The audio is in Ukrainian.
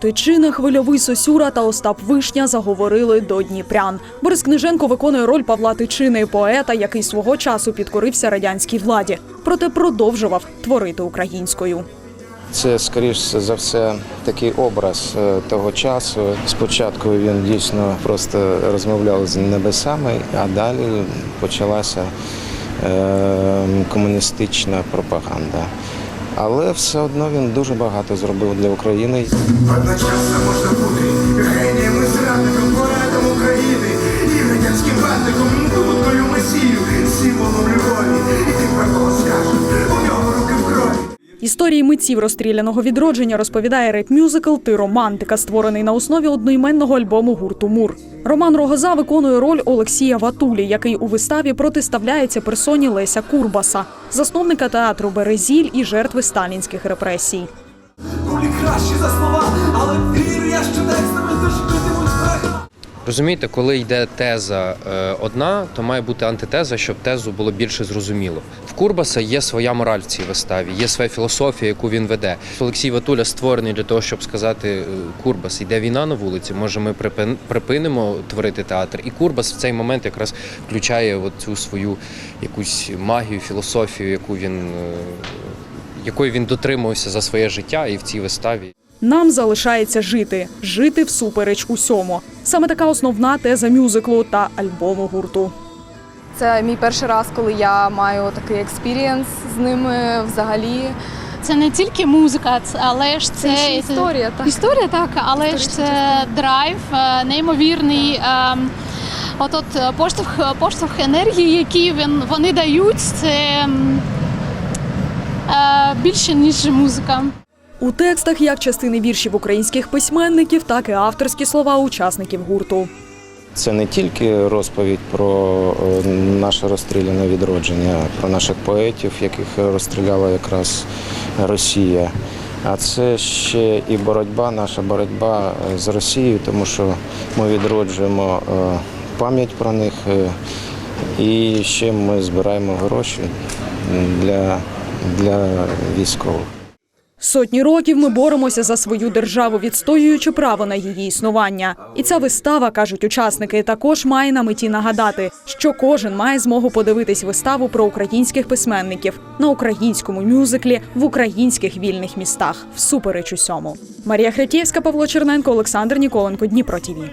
Тичина, хвильовий Сосюра та Остап Вишня заговорили до Дніпрян. Борис Книженко виконує роль Павла Тичини, поета, який свого часу підкорився радянській владі, проте продовжував творити українською. Це, скоріш за все, такий образ е, того часу. Спочатку він дійсно просто розмовляв з небесами, а далі почалася е, комуністична пропаганда. Але все одно він дуже багато зробив для України. Одночасно можна бути Історії митців розстріляного відродження розповідає реп-мюзикл Ти романтика, створений на основі одноіменного альбому гурту Мур. Роман Рогоза виконує роль Олексія Ватулі, який у виставі протиставляється персоні Леся Курбаса, засновника театру Березіль і жертви сталінських репресій. Кулі кращі за слова, але вірю я, що десь. Розумієте, коли йде теза е, одна, то має бути антитеза, щоб тезу було більше зрозуміло. В Курбаса є своя мораль в цій виставі, є своя філософія, яку він веде. Олексій Ватуля створений для того, щоб сказати е, Курбас, йде війна на вулиці. Може, ми припин- припинимо творити театр. І Курбас в цей момент якраз включає от цю свою якусь магію, філософію, яку він е, якої він дотримувався за своє життя і в цій виставі. Нам залишається жити, жити всупереч усьому. Саме така основна теза мюзиклу та альбому гурту. Це мій перший раз, коли я маю такий експірієнс з ними взагалі. Це не тільки музика, але ж це, Це ще історія, так. Історія, так, але ж це драйв, е, неймовірний. ем, От от поштовх, поштовх енергії, які він, вони дають, це е, більше, ніж музика. У текстах як частини віршів українських письменників, так і авторські слова учасників гурту. Це не тільки розповідь про е, наше розстріляне відродження, про наших поетів, яких розстріляла якраз Росія. А це ще і боротьба, наша боротьба е, з Росією, тому що ми відроджуємо е, пам'ять про них. І ще ми збираємо гроші для, для військових. Сотні років ми боремося за свою державу, відстоюючи право на її існування. І ця вистава, кажуть учасники, також має на меті нагадати, що кожен має змогу подивитись виставу про українських письменників на українському мюзиклі в українських вільних містах всупереч усьому. Марія Хретєвська, Павло Черненко, Олександр Ніколенко, Дніпро ТІВІ.